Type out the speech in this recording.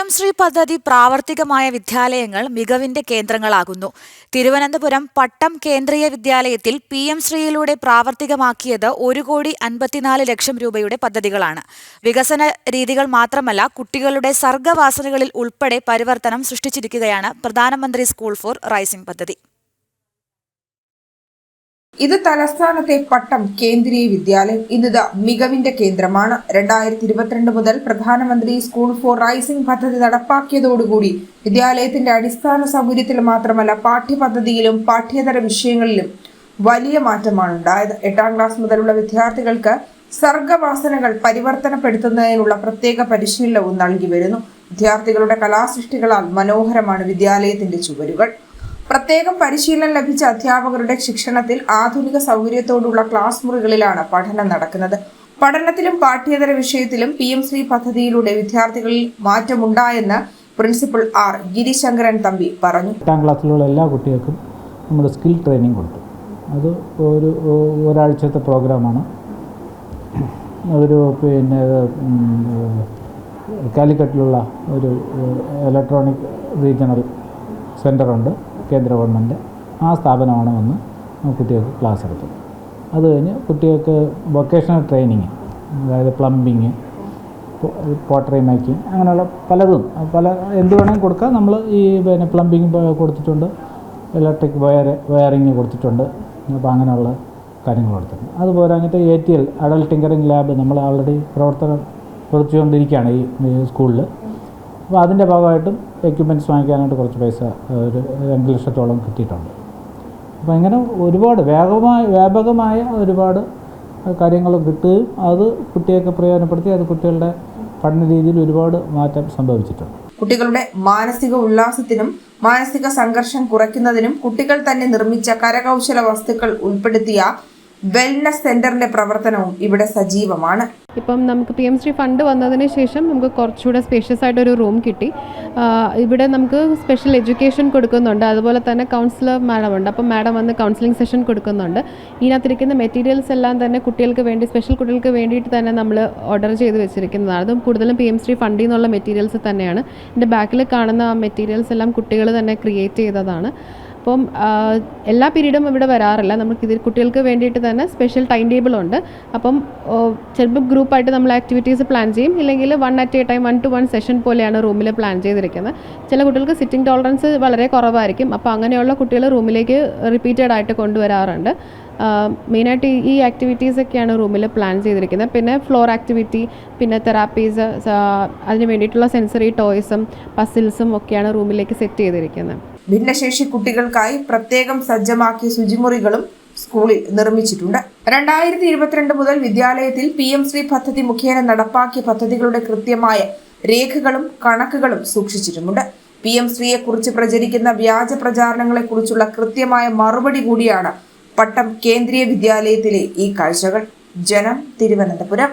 M Shri പദ്ധതി പ്രാവർത്തികമായ വിദ്യാലയങ്ങൾ മികവിന്റെ കേന്ദ്രങ്ങളാകുന്നു. തിരുവനന്തപുരം പട്ടം കേന്ദ്രീയ വിദ്യാലയത്തിൽ പി എം ശ്രീയിലൂടെ പ്രാവർത്തികമാക്കിയത് ഒരു കോടി അൻപത്തിനാല് ലക്ഷം രൂപയുടെ പദ്ധതികളാണ്. വികസന രീതികൾ മാത്രമല്ല കുട്ടികളുടെ സർഗവാസനകളിൽ ഉൾപ്പെടെ പരിവർത്തനം സൃഷ്ടിച്ചിരിക്കുകയാണ് പ്രധാനമന്ത്രി സ്കൂൾ ഫോർ റൈസിംഗ് പദ്ധതി. ഇത് തലസ്ഥാനത്തെ പട്ടം കേന്ദ്രീയ വിദ്യാലയം. ഇന്നത് മികവിന്റെ കേന്ദ്രമാണ്. രണ്ടായിരത്തി ഇരുപത്തിരണ്ട് മുതൽ പ്രധാനമന്ത്രി സ്കൂൾ ഫോർ റൈസിംഗ് പദ്ധതി നടപ്പാക്കിയതോടുകൂടി വിദ്യാലയത്തിന്റെ അടിസ്ഥാന സൗകര്യത്തിൽ മാത്രമല്ല പാഠ്യപദ്ധതിയിലും പാഠ്യേതര വിഷയങ്ങളിലും വലിയ മാറ്റമാണ് ഉണ്ടായത് എട്ടാം ക്ലാസ് മുതലുള്ള വിദ്യാർത്ഥികൾക്ക് സർഗവാസനകൾ പരിവർത്തനപ്പെടുത്തുന്നതിനുള്ള പ്രത്യേക പരിശീലനവും നൽകി വരുന്നു. വിദ്യാർത്ഥികളുടെ കലാസൃഷ്ടികളാൽ മനോഹരമാണ് വിദ്യാലയത്തിന്റെ ചുവരുകൾ. പ്രത്യേകം പരിശീലനം ലഭിച്ച അധ്യാപകരുടെ ശിക്ഷണത്തിൽ ആധുനിക സൗകര്യത്തോടുള്ള ക്ലാസ് മുറികളിലാണ് പഠനം നടക്കുന്നത്. പഠനത്തിലും പാഠ്യേതര വിഷയത്തിലും പി എം ശ്രീ പദ്ധതിയിലൂടെ വിദ്യാർത്ഥികളിൽ മാറ്റമുണ്ടായെന്ന് പ്രിൻസിപ്പൽ ആർ ഗിരിശങ്കരൻ തമ്പി പറഞ്ഞു. എട്ടാം ക്ലാസ്സിലുള്ള എല്ലാ കുട്ടികൾക്കും നമ്മൾ സ്കിൽ ട്രെയിനിങ് കൊടുത്തു. അത് ഒരു ഒരാഴ്ചത്തെ പ്രോഗ്രാമാണ്. അതൊരു പിന്നെ കാലിക്കറ്റിലുള്ള ഒരു ഇലക്ട്രോണിക് റീജിയണൽ സെന്ററുണ്ട് കേന്ദ്ര ഗവൺമെന്റ് ആ സ്ഥാപനമാണ് വന്ന് കുട്ടികൾക്ക് ക്ലാസ് എടുത്തത് അത് കഴിഞ്ഞ് കുട്ടികൾക്ക് വൊക്കേഷണൽ ട്രെയിനിങ് അതായത് പ്ലംബിങ് പോട്ടറി മേക്കിംഗ് അങ്ങനെയുള്ള പലതും. പല എന്ത് വേണമെങ്കിൽ കൊടുക്കാം. നമ്മൾ ഈ പിന്നെ പ്ലംബിങ് കൊടുത്തിട്ടുണ്ട്. ഇലക്ട്രിക് വയർ വയറിങ് കൊടുത്തിട്ടുണ്ട്. അപ്പോൾ അങ്ങനെയുള്ള കാര്യങ്ങൾ കൊടുത്തിട്ടുണ്ട്. അതുപോലെ അങ്ങനത്തെ A T L Atal tinkering lab നമ്മൾ ആൾറെഡി പ്രവർത്തനം പ്രവർത്തിച്ചുകൊണ്ടിരിക്കുകയാണ് ഈ സ്കൂളിൽ. അപ്പോൾ അതിന്റെ ഭാഗമായിട്ടും എക്യുപ്മെന്റ്സ് വാങ്ങിക്കാനായിട്ട് കുറച്ച് പൈസ ഒരു രണ്ട് ലക്ഷത്തോളം കിട്ടിയിട്ടുണ്ട്. അപ്പോൾ ഇങ്ങനെ ഒരുപാട് വേഗമായ വ്യാപകമായ ഒരുപാട് കാര്യങ്ങൾ കിട്ടുകയും അത് കുട്ടിയൊക്കെ പ്രയോജനപ്പെടുത്തി അത് കുട്ടികളുടെ പഠന രീതിയിൽ ഒരുപാട് മാറ്റം സംഭവിച്ചിട്ടുണ്ട്. കുട്ടികളുടെ മാനസിക ഉല്ലാസത്തിനും മാനസിക സംഘർഷം കുറയ്ക്കുന്നതിനും കുട്ടികൾ തന്നെ നിർമ്മിച്ച കരകൗശല വസ്തുക്കൾ ഉൾപ്പെടുത്തിയ വെൽനസ് സെന്ററിന്റെ പ്രവർത്തനവും ഇവിടെ സജീവമാണ്. ഇപ്പം നമുക്ക് പി എം ശ്രീ ഫണ്ട് വന്നതിന് ശേഷം നമുക്ക് കുറച്ചുകൂടെ സ്പേഷ്യസ് ആയിട്ടൊരു റൂം കിട്ടി. ഇവിടെ നമുക്ക് സ്പെഷ്യൽ എഡ്യൂക്കേഷൻ കൊടുക്കുന്നുണ്ട്. അതുപോലെ തന്നെ കൗൺസിലർ മാഡം ഉണ്ട്. അപ്പം മാഡം വന്ന് കൗൺസിലിംഗ് സെഷൻ കൊടുക്കുന്നുണ്ട്. ഇതിനകത്തിരിക്കുന്ന മെറ്റീരിയൽസ് എല്ലാം തന്നെ കുട്ടികൾക്ക് വേണ്ടി സ്പെഷ്യൽ കുട്ടികൾക്ക് വേണ്ടിയിട്ട് തന്നെ നമ്മൾ ഓർഡർ ചെയ്ത് വെച്ചിരിക്കുന്നതാണ്. അതും കൂടുതലും പി എം ശ്രീ ഫണ്ടിൽ നിന്നുള്ള മെറ്റീരിയൽസ് തന്നെയാണ്. എന്റെ ബാക്കിൽ കാണുന്ന മെറ്റീരിയൽസ് എല്ലാം കുട്ടികൾ തന്നെ ക്രിയേറ്റ് ചെയ്തതാണ്. അപ്പം എല്ലാ പീരീഡും ഇവിടെ വരാറില്ല. നമുക്ക് ഇതിൽ കുട്ടികൾക്ക് വേണ്ടിയിട്ട് തന്നെ സ്പെഷ്യൽ ടൈം ടേബിൾ ഉണ്ട്. അപ്പം ചിലപ്പോൾ ഗ്രൂപ്പായിട്ട് നമ്മൾ ആക്ടിവിറ്റീസ് പ്ലാൻ ചെയ്യും. ഇല്ലെങ്കിൽ one at a time one to one session പോലെയാണ് റൂമിൽ പ്ലാൻ ചെയ്തിരിക്കുന്നത്. ചില കുട്ടികൾക്ക് സിറ്റിംഗ് ടോളറൻസ് വളരെ കുറവായിരിക്കും. അപ്പോൾ അങ്ങനെയുള്ള കുട്ടികൾ റൂമിലേക്ക് റിപ്പീറ്റഡ് ആയിട്ട് കൊണ്ടുവരാറുണ്ട്. മെയിനായിട്ട് ഈ ആക്ടിവിറ്റീസ് ഒക്കെയാണ് റൂമിൽ പ്ലാൻ ചെയ്തിരിക്കുന്നത്. പിന്നെ ഫ്ലോർ ആക്ടിവിറ്റി പിന്നെ തെറാപ്പീസ് അതിന് വേണ്ടിയിട്ടുള്ള സെൻസറി ടോയ്സും പസിൽസും ഒക്കെയാണ് റൂമിലേക്ക് സെറ്റ് ചെയ്തിരിക്കുന്നത്. ഭിന്നശേഷി കുട്ടികൾക്കായി പ്രത്യേകം സജ്ജമാക്കിയ ശുചിമുറികളും സ്കൂളിൽ നിർമ്മിച്ചിട്ടുണ്ട്. രണ്ടായിരത്തി ഇരുപത്തിരണ്ട് മുതൽ വിദ്യാലയത്തിൽ പി എം ശ്രീ പദ്ധതി മുഖേന നടപ്പാക്കിയ പദ്ധതികളുടെ കൃത്യമായ രേഖകളും കണക്കുകളും സൂക്ഷിച്ചിട്ടുമുണ്ട് പി എം ശ്രീയെ കുറിച്ച് പ്രചരിക്കുന്ന വ്യാജ പ്രചാരണങ്ങളെ കുറിച്ചുള്ള കൃത്യമായ മറുപടി കൂടിയാണ് പട്ടം കേന്ദ്രീയ വിദ്യാലയത്തിലെ ഈ കാഴ്ചകൾ. ജനം തിരുവനന്തപുരം.